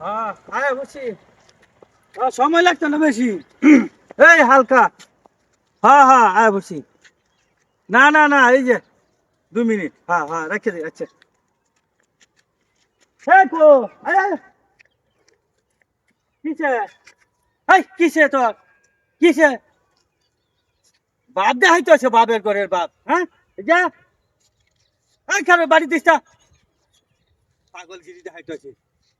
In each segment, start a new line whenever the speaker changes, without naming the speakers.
হ্যাঁ সময় লাগতো না বেশি। এই হালকা। হ্যাঁ হ্যাঁ আয় না না না, এই যে, দু মিনিট। হ্যাঁ হ্যাঁ রেখে দিই আচ্ছা। কিসে? কিসে তোর? কিসে? বাপ দেখাই তো আছে বাপের ঘরের বাপ হ্যাঁ? যা। বাড়ি দিস। পাগল গিরি দেখাই আছে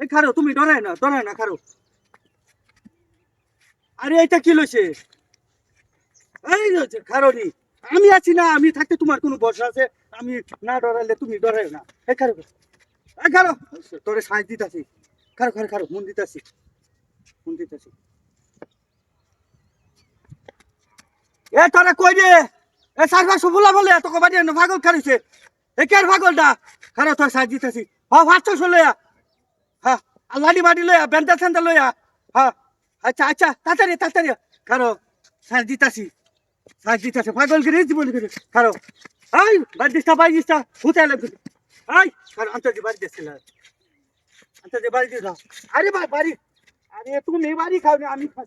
এই খারো, তুমি ডরাই না ডরাই না খারো। আরে এটা কি লইছে? এই লইছে খারো নি, আমি আছি না, আমি থাকতে তোমার কোনো ভরসা আছে? আমি না ডরাইলে তুমি ডরাই না। এই খারো এই খারো, তোরে সাইজ দিতাছি। খারো খারো খারো, মন দিতাছি। মন দিতাছি। এ, তোরা কই রে? এ সারবা সুবুলা বলে এত কবাডি না পাগল খারিছে এ কের পাগলটা? খারো, তোর সাইজ দিতাছি। হ ফাস্ট চলে হ্যাঁ লাডি বাড়ি লইয়া বেন্টা সেন্টা লইয়া হ্যাঁ আচ্ছা আচ্ছা তাড়াতাড়ি তাড়াতাড়ি। কারও সাজ দিতাছি সাজ দিতাছে। পাগল করে জীবন করে। কারও, আই, বাড়ি দিস্তা বাড়ি দিস্তা হুতে লাগবে আই, কারও আন্তর্জি বাড়ি দিছিল আন্তর্জি বাড়ি দিস আরে ভাই বাড়ি, আরে তুমি বাড়ি খাও না, আমি খাও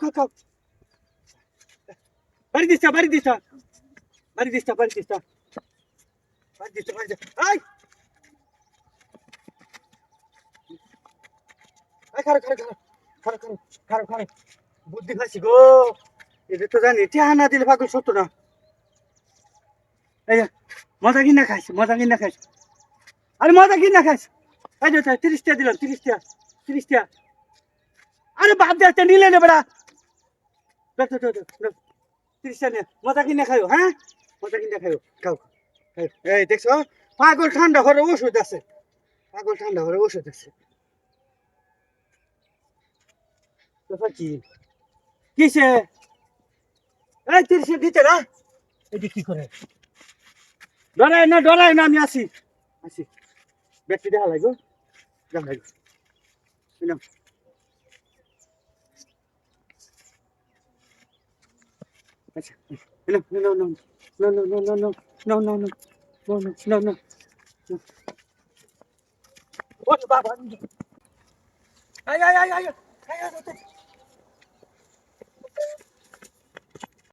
খাও খাও। বাড়ি দিস্তা বাড়ি দিস্তা বাড়ি দিস্তা বাড়ি দিস্তা বাড়ি দিস্তা বাড়ি দিস্তা আই বুদ্ধি খাইছি জানি না দিলে পাগল মজা কিনা মজা কিনা আরে মজা এই যে তিরিশ টাকা দিলাম তিরিশ টাকা তিরিশ টাকা আরে বাদ দে নিলে নে বেড়া। মজা কিনা খাইও হ্যাঁ? মজা কিনা খাইও, খাও। এই, দেখছ? পাগল ঠান্ডা ঘরে ওষুধ আছে। পাগল ঠান্ডা ঘরে ওষুধ আছে। ব্যাপার কি কিসে এই তিরিশে দিতে না এটি কি করে ডরাই না ডরাই না আমি আসি আসি ব্যক্তি দেখা লাগো দেখা লাগো এলাম। আচ্ছা no, no, no, no, no, no, no, no, no, no, no, no, no, no, no, বাবা, আয়, আয়, আয়, আয়, আয়, আয়, আয়, আয়, আয়,